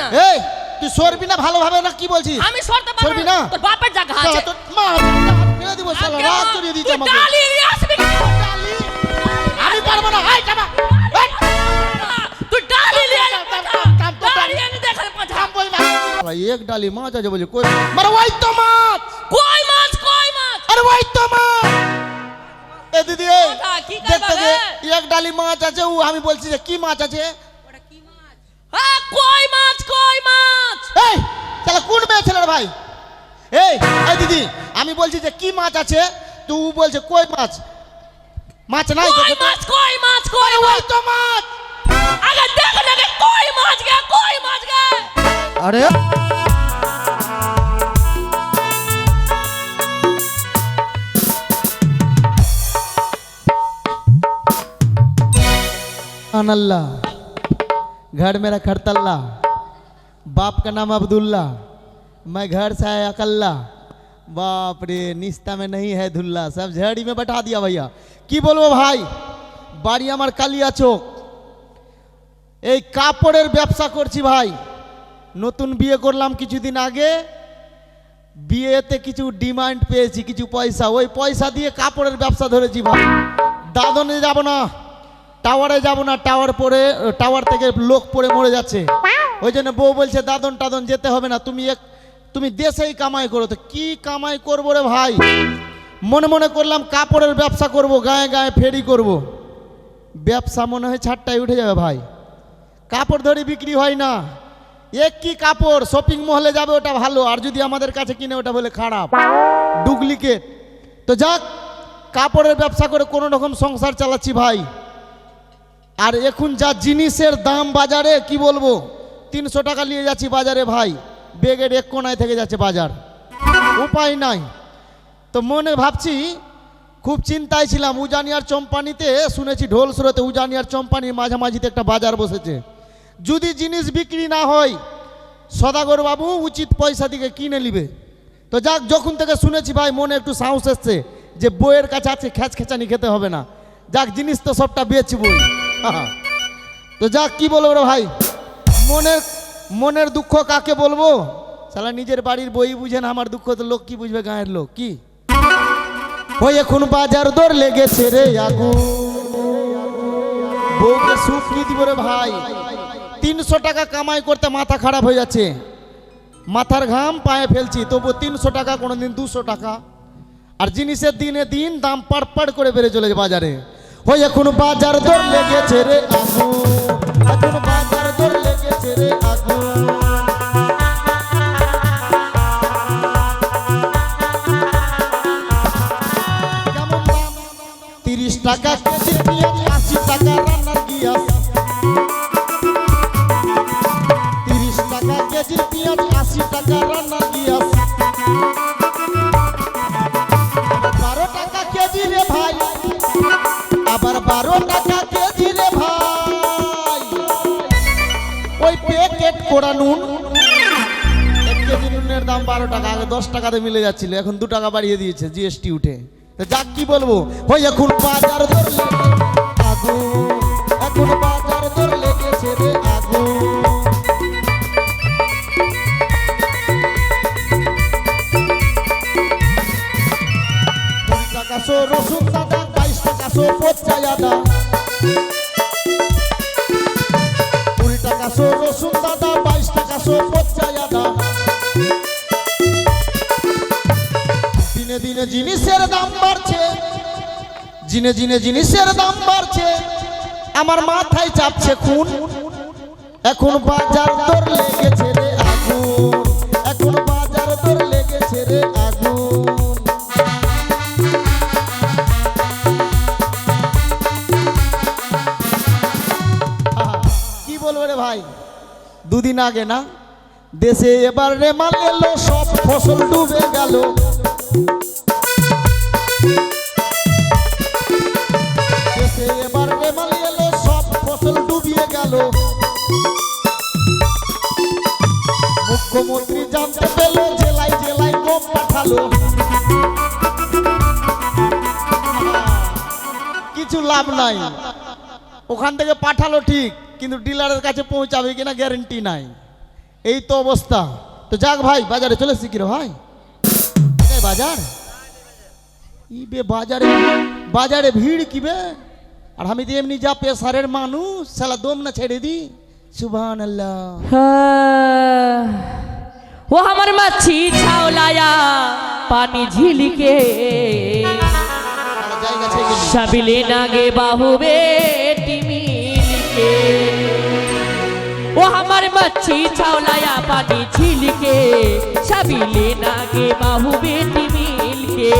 না। এই তুই সরবি না ভালোভাবে না? কি বলছিস? আমি সরতে পারব সরবি না? তোর বাপের জায়গা আছে। তোর মা ফেলে দিব শালা চড়িয়ে দিয়েছে তুই আমাকে। ডালি আসবি। কি? ডালি? আমি পারব না। তুই ডালি নিয়ে ডালি এখানে পাঠা। শালা এক ডালি মাছ আছে বলে কই? মানে ওই তো মাছ। কই মাছ কই মাছ? আরে ওই তো মাছ। এ দিদি দেখতে এক ডালি মাছ আছে ও আমি বলছি যে কি মাছ আছে? কই মাছ কই মাছ? এই তাহলে কোন মেয়ে ছেলের ভাই? এই এই দিদি আমি বলছি যে কি মাছ আছে? তুই বলছে কই মাছ? মাছ নাই কই মাছ কই মাছ কই ওই তো মাছ! আগে দেখ না কই মাছ গে কই মাছ গে? আরে। আনাল্লাহ। घर मेरा खरतल्ला बाप का नाम अब्दुल्ला मैं घर से आया अकल्ला बाप रे निस्ता में नहीं है धुल्ला सब झड़ी में बैठा दिया भैया কি বলবো ভাই বাড়ি আমার কালিয়া চোখ এই কাপড়ের ব্যবসা করছি ভাই নতুন বিয়ে করলাম কিছুদিন আগে বিয়েতে কিছু ডিমান্ড পেয়েছি কিছু পয়সা ওই পয়সা দিয়ে কাপড়ের ব্যবসা ধরেছি ভাই দাদনে যাব না টাওয়ারে যাব না টাওয়ার পরে টাওয়ার থেকে লোক পড়ে মরে যাচ্ছে। ওই জন্য বউ বলছে দাদন টাদন যেতে হবে না তুমি এক তুমি দেশেই কামাই করো। তো কি কামাই করব রে ভাই? মনে মনে করলাম কাপড়ের ব্যবসা করব গায়ে গায়ে ফেরি করব। ব্যবসা মনে হয় ছাড়টাই উঠে যাবে ভাই। কাপড় ধরে বিক্রি হয় না। এক কি কাপড়? শপিং মহলে যাবে ওটা ভালো। আর যদি আমাদের কাছে কিনে ওটা বলে খারাপ। ডুপ্লিকেট তো যাক কাপড়ের ব্যবসা করে কোনো রকম সংসার চালাচ্ছি ভাই। আর এখন যা জিনিসের দাম বাজারে, কি বলব? তিনশো টাকা নিয়ে যাচ্ছি বাজারে ভাই। বেগের এক কোনায় থেকে যাচ্ছে বাজার। উপায় নাই। তো মনে ভাবছি, খুব চিন্তায় ছিলাম উজানিয়ার চম্পানিতে, শুনেছি ঢোল সুরতে উজানিয়ার চম্পানির মাঝামাঝিতে একটা বাজার বসেছে। যদি জিনিস বিক্রি না হয়, সদাগর বাবু উচিত পয়সা দিকে কিনে নিবে। তো যাক, যখন থেকে শুনেছি ভাই, মনে একটু সাহস এসছে যে বইয়ের কাছে আছে খ্যাচ খেচানি খেতে হবে না। যাক, জিনিস তো সবটা বেচবই। তো যাক, কি বলব রে ভাই? মনের মনের দুঃখ কাকে বলব? সালা নিজের বাড়ির বই বুঝে না, আমার দুঃখ তো লোক কি বুঝবে গায়ের লোক, কি? ওই এখন বাজার দর লেগেছে রে আগু। বউকে সুখ কি দিব রে ভাই। তিনশো টাকা কামাই করতে মাথা খারাপ হয়ে যাচ্ছে। মাথার ঘাম পায়ে ফেলছি তবু তিনশো টাকা, কোনোদিন দুশো টাকা। আর জিনিসের দিনে দিন দাম পাড় পাড় করে বেড়ে চলেছে বাজারে। ওই এখন বাজার দর লেগেছে রে আগু এখন বাজার দর লেগেছে রে আগু কেমন দাম তিরিশ টাকা কেজি পেঁয়াজ আশি টাকা রান্নার গিয়াস তিরিশ টাকা কেজি পেঁয়াজ আশি টাকা রান্নার গিয়াস বারো টাকা কেজি রে ভাই? ওই প্যাকেট করা নুন? এক কেজি নুনের দাম বারো টাকা, আগে দশ টাকাতে মিলে যাচ্ছিল, এখন দু টাকা বাড়িয়ে দিয়েছে জিএসটি উঠে। তো যাক কি বলব, ওই এখন বাজার দর দিনে দিনে জিনিসের দাম বাড়ছে। আমার মাথায় চাপছে খুন। এখন বাজার দর লেগেছে রে আগুন। এখন বাজার দর লেগেছে রে আগুন। কি বলব রে ভাই? দুদিন আগে না? দেশে এবার রেমাল এলো, সব ফসল ডুবে গেল। গেল মুখ্যমন্ত্রী জানতে পেল, জেলায় জেলায় কম পাঠালো। কিছু লাভ নাই। ওখান থেকে পাঠালো ঠিক, কিন্তু ডিলারের কাছে পৌঁছাবে কিনা গ্যারেন্টি নাই। এই তো অবস্থা। তো যাক ভাই, বাজারে চলে এসছি কিরে ভাই? বাজার? ই বে বাজারে বাজারে ভিড় কি বে? আর আমি তো এমনি যা পেশারের মানুষ সালা দম না ছেড়ে দি। সুবহান আল্লাহ হ্যাঁ। ও আমার মাছি ছাওলায়া পানি ঝিলিকে। সাবিলে নাগে বাহুবে টিমিলিকে ও আমার মাছি ছাওলায়া পানি ঝিলিকে। সাবিলে নাগে বাহুবে টিমিলিকে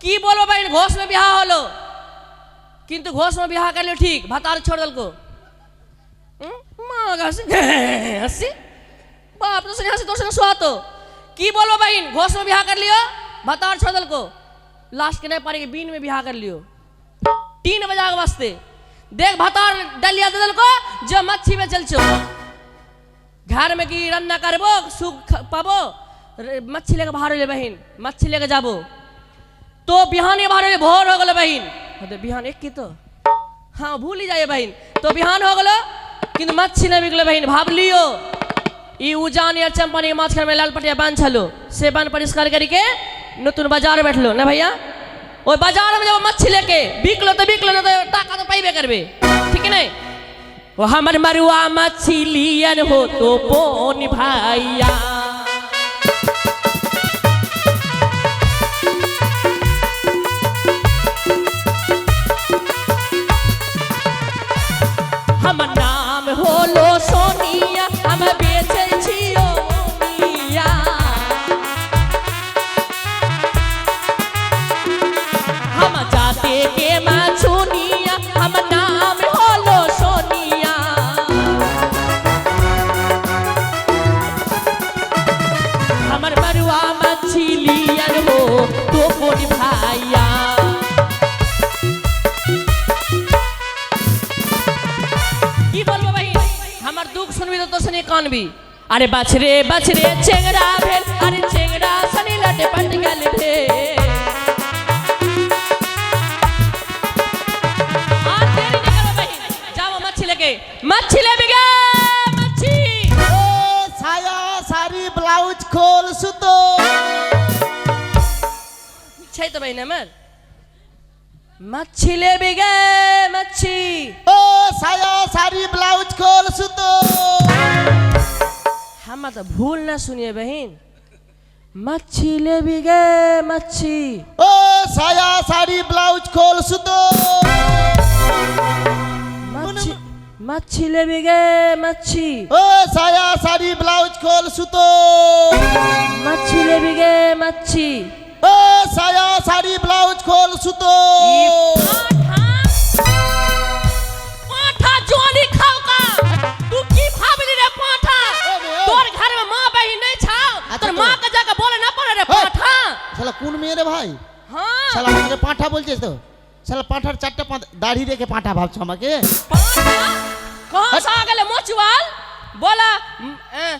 की बोलो बहन घोष में बिहा होलो किंतु घोष में बिहा कर लियो ठीक भतार छोड़ दल को हंसी बाप तो हंसी दोस्त सुहातो की बोलो बहन घोष में बिहा कर लियो भतार छोड़ दल को लास्ट के नहीं पारी बीन में बिहा कर लियो तीन बजा के वास्ते देख भतार डलिया दे दल को जो मच्छी में चल चो घर में की रन्ना करबो सुख पाबो मच्छी लेके बाहर ले बहन मच्छी लेके जाबो तो बिहान बाहर ले भोर हो गलो बहन हाँ, तो बिहान एक की तो हाँ भूल ही जाइए बहन तो बिहान हो गलो কিন্তু মাছি না বিকলে বহিন ভাব লিও ই উজানি আর চম্পানি মাঝখানে में লাল पटिया बांध छलो से बांध परिष्कार करके নতুন বাজার बैठलो ना भैया ওই বাজার में जब मच्छी लेके बिकलो तो बिकलो ना तो टाका तो पाइबे करबे ठीक है नहीं वो हमर मरुआ मच्छी लियन हो तो তোর সঙ্গে কানবি আরে বাছরে বাছরে চেংড়া ভেল। আরে চেংড়া সনি লাটে পাট গেল ভে আর দেরি না করো ভাই। যাও মাছি লেকে মাছি লেবে গে মাছি। ও ছায়া শাড়ি ব্লাউজ খোল সুতো। সেই তো ভাই না আমার। মাছি লেবে গে মাছি। ও আম্মা তো ভুল না শুনিয়ে বহিন। মাছি লেবি গে মাছি। ও সায়া শাড়ি ব্লাউজ খোল সুতো। মাছি মাছি লেবি গে মাছি। ও সায়া শাড়ি ব্লাউজ খোল সুতো। মাছি লেবি গে মাছি। ও সায়া শাড়ি ব্লাউজ খোল সুতো। রে ভাই। আমাকে আমাদের পাঁঠা তো? শালা পাঁঠার চারটা দাড়ি রেখে পাঁঠা ভাবছ আমাকে? হ্যাঁ।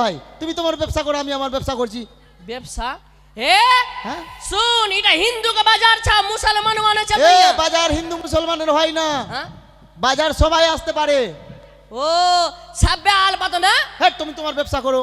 ভাই তুমি তোমার ব্যবসা করো আমি আমার ব্যবসা করছি। ব্যবসা? হ্যাঁ। এটা বাজার ছা মুসলমান মানে বাজার হিন্দু মুসলমানের হয় না। বাজার সবাই আসতে পারে। ও না? হ্যাঁ, তুমি তোমার ব্যবসা করো।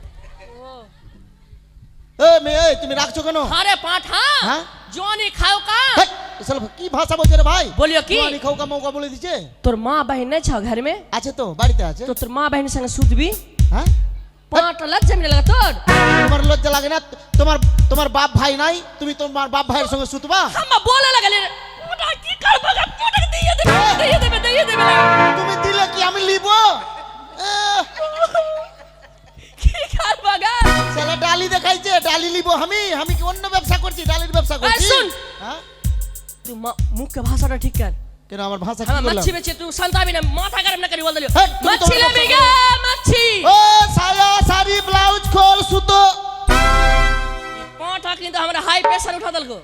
এ মেয়ে এই, তুমি রাখছো কেন अरे पाठा हाँ? जोनी खाओ का হেই, এ শালা কি ভাষা বলছে রে ভাই बोलियो की জোয়ানি খাওকা মৌকা বলে দিছে তোর মা बहन नहीं छा घर में আছে তো বাড়িতে আছে तो तोर माँ बहन संग सुतबी হ্যাঁ পাঁচটা লাগছে আমি লাগা তোর তোমার লজ্জা লাগে না তোমার তোমার বাপ ভাই নাই তুমি তোমার বাপ ভাইয়ের সঙ্গে সুতবা হাম্মা বলে লাগালে ওটা কি করবো গা? ওটাকে দিয়ে দেবে দিয়ে দেবে দিয়ে দেবে তুমি দিলে কি আমি লিব কি করব গা? সালা ডালি দেখাইছে ডালি লিব আমি আমি কি অন্য ব্যবসা করছি ডালির ব্যবসা করছি? শুন। হ্যাঁ? তুই মুখে ভাষাটা ঠিক কর। কেন আমার ভাষা কি হ্যাঁ বললাম মাছি বেচে তুই শান্তাবি না মাথা গরম না করি বল দিলি মাছি আমার লেবি গে মাছি। ও সায়া শাড়ি ব্লাউজ খোল সুতো। পাঁঠা কিন্তু আমরা হাই প্রেশার উঠা দলকো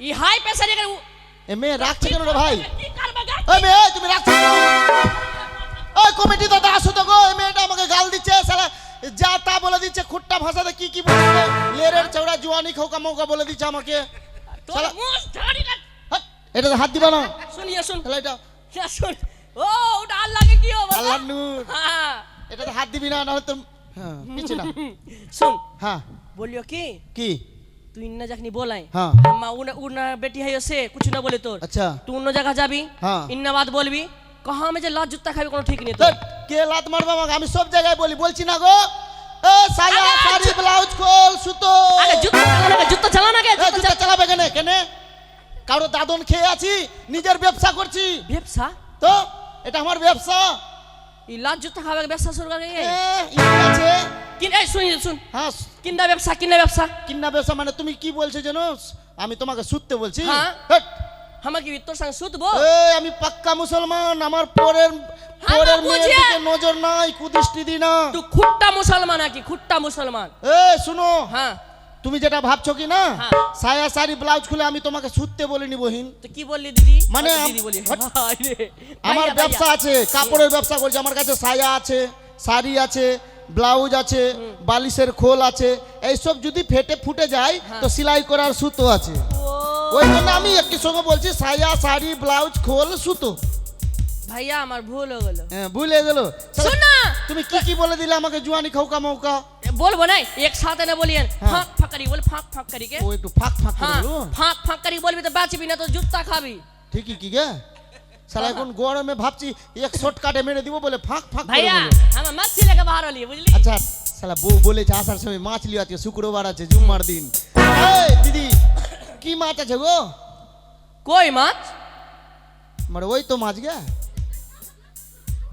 ই হাই প্রেশার এখানে উ- এ রাখছে কেন রে ভাই? কি মেয়ে তুমি রাখছো ওই কমিটি দাদা আসো তো গো এই মেয়েটা আমাকে গাল দিচ্ছে সালা যা তা বলে দিচ্ছে খুট্টা ভাষাতে কি কি বলছে? লেরের চওড়া জুয়ানি খোকা মৌকা বলে দিচ্ছে আমাকে। এটা হাত দিবা না। শুনি শুন। তাহলে এটা শুন। ও ওটা আল্লাহকে কি হবে? আল্লাহ নূর। হ্যাঁ হাত দিবি না নাহলে তো হ্যাঁ। কিছু না। শুন। হ্যাঁ। বলিও কি? কি? তুই ইন্না যাকনি বলাই। হ্যাঁ। মা উনা উনা বেটি হাইছে কিছু না বলে তোর। আচ্ছা। তুই অন্য জায়গা যাবি হ্যাঁ। ইন্নাবাদ বলবি কহা আমি যে লাজ জুতা খাবি কোনো ঠিক নেই তো। কে লাত মারবো আমাকে? আমি সব জায়গায় বলি বলছি না গো। এ সায়া শাড়ি ব্লাউজ খোল সুতো। আরে জুতা চালা না জুতা চালা না কে? জুতা চালাবে কেন? কেন? কারও দাদন খেয়ে আছি নিজের ব্যবসা করছি। ব্যবসা? তো এটা আমার ব্যবসা। ই লাজ জুতা খাবে ব্যবসা শুরু করে এ আছে। কিন এই শুন শুন। হ্যাঁ। কিন্না ব্যবসা কিনা ব্যবসা? কিন্না ব্যবসা মানে তুমি কি বলছো জানো আমি তোমাকে সুততে বলছি। হ্যাঁ। ধ্যাৎ, হামা কি তোর সঙ্গে সুতবো এ, আমি পাক্কা মুসলমান আমার পরের পরের মেয়ের। দিকে নজর নাই কুদৃষ্টি দি না। তুই খুট্টা মুসলমান নাকি? খুট্টা মুসলমান। এ শুনো। হ্যাঁ। তুমি যেটা ভাবছ কি না? হ্যাঁ। সায়া শাড়ি ব্লাউজ খুলে আমি তোমাকে শুতে বলিনি বহিন তো কি বললি দিদি? মানে আচ্ছা, দিদি বলি। আমার ব্যবসা আছে কাপড়ের ব্যবসা করছি আমার কাছে সায়া আছে শাড়ি আছে ব্লাউজ আছে বালিশের খোল আছে এইসব যদি ফেটে ফুটে যায় তো সেলাই করার সুতো আছে। ওই জন্য আমি একই সঙ্গে বলছি সায়া শাড়ি ব্লাউজ খোল সুতো। ভাইয়া আমার ভুল হয়ে গেল। হ্যাঁ হয়ে গেল। শোনা তুমি কি কি বলে দিলে আমাকে জুয়ানি খাউকা মৌকা? বলব নাই একসাথে না বলিয়েন হ্যাঁ। ফাঁক ফাঁকারি বল ফাঁক ফাঁকারি কে? ও একটু ফাঁক ফাঁক করে হ্যাঁ, ফাঁক ফাঁকারি বলবি তো বাঁচবি না তো জুতা খাবি। ঠিকই কি গে? সালা হ্যাঁ। এখন গরমে ভাবছি এক শর্টকাটে মেরে দিব বলে ফাঁক ফাঁক ভাইয়া আমার মাছ ছেলেকে বাহার হলি বুঝলি? আচ্ছা সালা বউ বলেছে আসার সময় মাছ লিয়ে আছে শুক্রবার আছে জুম্মার দিন। দিদি কি মাছ আছে গো কই মাছ আমার ওই তো মাছ গে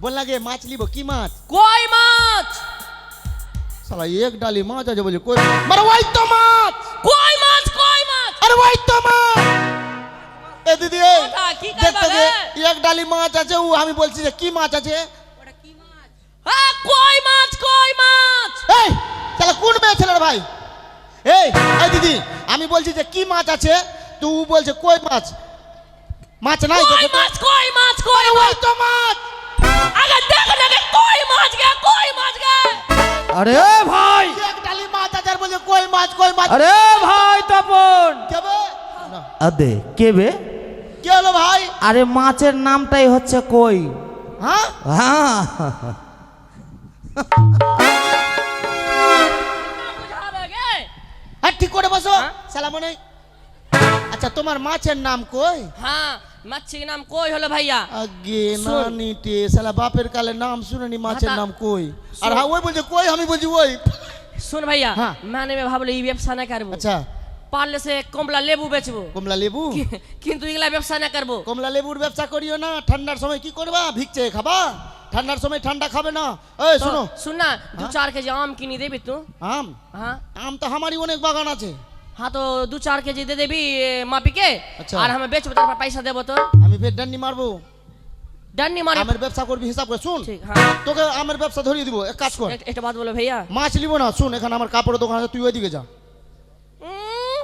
বললা গে মাছ লিব কি মাছ কই মাছ সালা এক ডালি মাছ আছে বলে কই আমার ওই তো মাছ কই মাছ কই মাছ আরে ওই তো মাছ এ দিদি এই দেখতে গে এক ডালি মাছ আছে ও আমি বলছি যে কি মাছ আছে ওটা কি মাছ হ্যাঁ কই মাছ কই মাছ এই তাহলে কোন মেয়ে ছেলের ভাই এই এই দিদি আমি বলছি যে কি মাছ আছে? তো ও বলছে কই মাছ? মাছ নাই কই মাছ কই মাছ কই ওই তো মাছ! আগে দেখ না গে কই মাছ গে কই মাছ গে? আরে ভাই! এক ডালি মাছ আছে আর বলছে কই মাছ কই মাছ? আরে ভাই তপন! কেবে আদে কেবে কি হলো ভাই? আরে মাছের নামটাই হচ্ছে কই? হ্যাঁ? হ্যাঁ। সালা মনে আচ্ছা তোমার মাছের নাম কই? হ্যাঁ মাছের নাম কই হলো ভাইয়া? আগে নানিতে সালা বাপের কালে নাম শুনেনি মাছের নাম কই? আর হ্যাঁ ওই বলছে কই আমি বলছি ওই। শুন ভাইয়া হ্যাঁ। মানে ভাবলে এই ব্যবসা না করব। আচ্ছা। পারলে সে কমলা লেবু বেচবো। কমলা লেবু? কিন্তু এগুলা ব্যবসা না করব। কমলা লেবুর ব্যবসা করিও না ঠান্ডার সময় কি করবা? ভিক্ষে খাবা? ঠান্ডার সময় ঠান্ডা খাবে না। এই শুনো শুন। না দু হ্যাঁ। চার কেজি আম কিনে দেবে তো। আম? হ্যাঁ। আম তো আমারই অনেক বাগান আছে। हाँ तो दो चार के जी दे देबी ए, मापी के अच्छा। और हमें बेचबो तार पैसा देबो तो আমি ফের ডান্ডি মারবো डन्नी मारे আমের ব্যবসা করবি হিসাব করে শুন ठीक हाँ তোকে আমের ব্যবসা ধরিয়ে দিব এক কাজ কর एक एक बात बोलो भैया মাছ নিব না শুন এখানে আমার কাপড়ের দোকান আছে তুই ওইদিকে যা उम्म,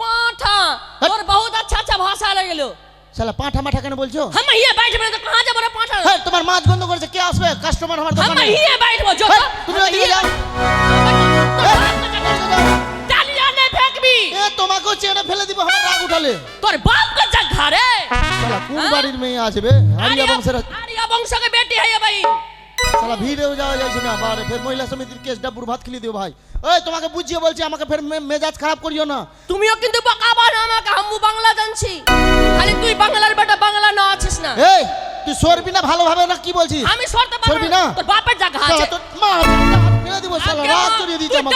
पाठा हट। और बहुत अच्छा अच्छा भाषा लगे लो শালা পাঁঠা মাঠা কেন বলছো हम ये बैठ में तो कहाँ जाबो रे पाठा হ্যাঁ তোমার মাছ গন্ধ করেছে কে আসবে কাস্টমার আমার हम দোকানে ये बैठबो जो হ্যাঁ, তুমি ওইদিকে যাও डाली जाने फेंक भी করছি এটা ফেলে দিব আমার রাগ উঠালে। তোর বাপ কে যা ঘরে শালা কোন হ্যাঁ? বাড়ির মেয়ে আসবে আরিয়া বংশের আরিয়া বংশকে বেটি হইয়া ভাই শালা ভিড়েও যাওয়া যাচ্ছে না বারে ফের মহিলা সমিতির কেস ডাবুর ভাত খেলি দিও ভাই। ওই তোমাকে বুঝিয়ে বলছি আমাকে ফের মেজাজ খারাপ করিও না। তুমিও কিন্তু বকাবা না আমাকে আম্মু বাংলা জানছি। খালি তুই বাংলার বেটা বাংলা না আছিস না। এই তুই সরবি না ভালোভাবে না কি বলছিস? আমি সরতে পারবি না। তোর বাপের জায়গা আছে। মা ফেলে দিব শালা রাগ করিয়ে দিচ্ছে আমাকে।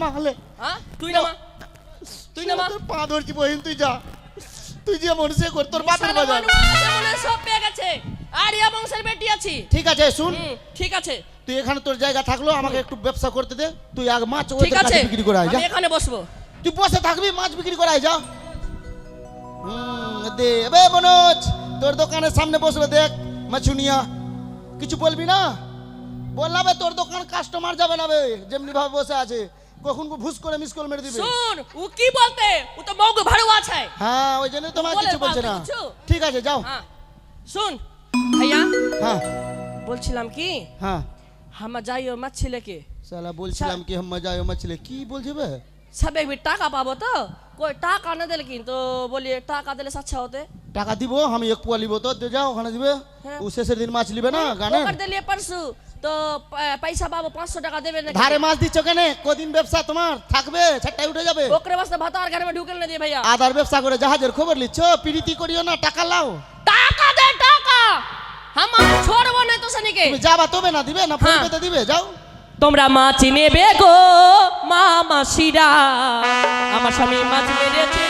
নামা নামা হলে? হ্যাঁ? তুই নামা? তুই নামা? তোর পা ধরছি বহিন তুই যা। তুই যে মনে কর তোর বাপের বাজার। সব পেয়ে গেছে। আরিয়া বংশের বেটি আছি। ঠিক আছে শুন। ঠিক আছে। তুই এখানে তোর জায়গা থাকল আমাকে একটু ব্যবসা করতে দে। তুই আগে মাছ ওদের কাছে বিক্রি করে আয় যা। এখানে বসবো। তুই বসে থাকবি মাছ বিক্রি করে যা। হুম দে। এবে মনোজ তোর দোকানের সামনে বসবে দেখ মাছুনিয়া। কিছু বলবি না? বললাম তোর দোকান কাস্টমার যাবে না বে যেমনি ভাবে বসে আছে। কখন ভুস করে মিস কল মেরে দিবে? শুন ও কি বলতে? ও তো মগ ভাড়ুয়া আছে। হ্যাঁ ওই জন্য তোমার কিছু বলছে না। ঠিক আছে যাও। হ্যাঁ। শুন ভাইয়া হ্যাঁ। বলছিলাম কি? হ্যাঁ। হামা যাইও মাছ লেকে সালা বলছিলাম কি হামা যাইও মাছ লেকে কি বলছে বে? সবে বি টাকা পাবো তো? কই টাকা না দিলে কিন্তু বলি টাকা দিলে আচ্ছা হতে। টাকা দিব আমি এক পুয়া লিব তো যাও ওখানে দিবে। হ্যাঁ। ও শেষের দিন মাছ লিবে না হ্যাঁ, গানে দিলে পারসু। তো পয়সা পাবো পাঁচশো টাকা দেবে না ধারে মাছ দিচ্ছ কেন? কদিন ব্যবসা তোমার? থাকবে? ছাটাই উঠে যাবে। ওকরে বাস্তে ভাত আর ঘরে ঢুকেল না দিয়ে ভাইয়া। আদার ব্যবসা করে জাহাজের খবর লিচ্ছ? পিরিতি করিও না টাকা লাও। টাকা দে টাকা! আমার ছড়বো না তো সানিকে তুমি যাবা তবে না দিবে? না ফোন হ্যাঁ। পেতে দিবে? যাও। তোমরা মাছ নেবে গো মা মাসিরা। আমার স্বামী মাছ মেরেছে।